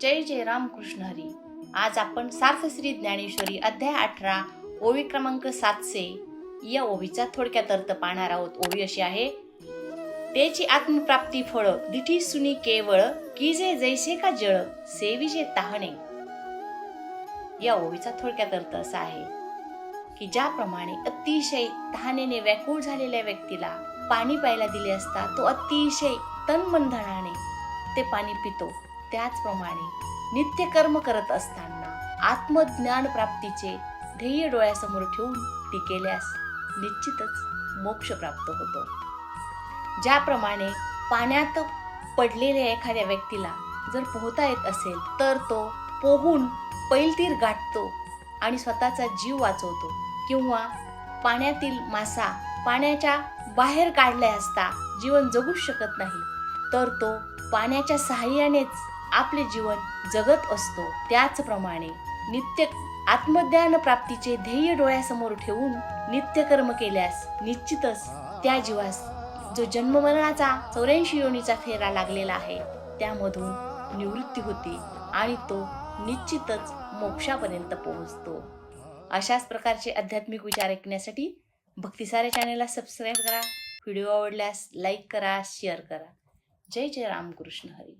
जय जय रामकृष्ण हरी. आज आपण सार्थश्री ज्ञानेश्वरी अध्याय अठरा ओवी क्रमांक सातशे. या ओवीचा थोडक्यात अर्थ पाहणार आहोत. ओवी अशी आहे त्याची आत्मप्राप्ती फळ दिठी सुनी केवळ की जे जैसे का जळ सेविजे ताहणे या ओवीचा थोडक्यात अर्थ असा आहे की ज्याप्रमाणे अतिशय तहानेने व्याकुळ झालेल्या व्यक्तीला पाणी प्यायला दिले असता तो अतिशय तन तनमनधनाने ते पाणी पितो. त्याचप्रमाणे नित्य कर्म करत असताना आत्मज्ञान प्राप्तीचे ध्येय डोळ्यासमोर ठेवून ती केल्यास निश्चितच मोक्ष प्राप्त होतो. ज्याप्रमाणे पाण्यात पडलेल्या एखाद्या व्यक्तीला जर पोहता येत असेल तर तो पोहून पैलतीर गाठतो आणि स्वतःचा जीव वाचवतो किंवा पाण्यातील मासा पाण्याच्या बाहेर काढले असता जीवन जगूच शकत नाही तर तो पाण्याच्या सहाय्यानेच आपले जीवन जगत असतो. त्याचप्रमाणे नित्य आत्मज्ञान प्राप्तीचे ध्येय डोळ्यासमोर ठेवून नित्य कर्म केल्यास निश्चितच त्या जीवास जो जन्ममरणाचा चौऱ्याऐंशी योनीचा फेरा लागलेला आहे त्यामधून निवृत्ती होते आणि तो निश्चितच मोक्षापर्यंत पोहोचतो. अशाच प्रकारचे आध्यात्मिक विचार ऐकण्यासाठी भक्तिसारे चॅनेलला सबस्क्राईब करा. व्हिडिओ आवडल्यास लाईक करा शेअर करा. जय जय रामकृष्ण हरी.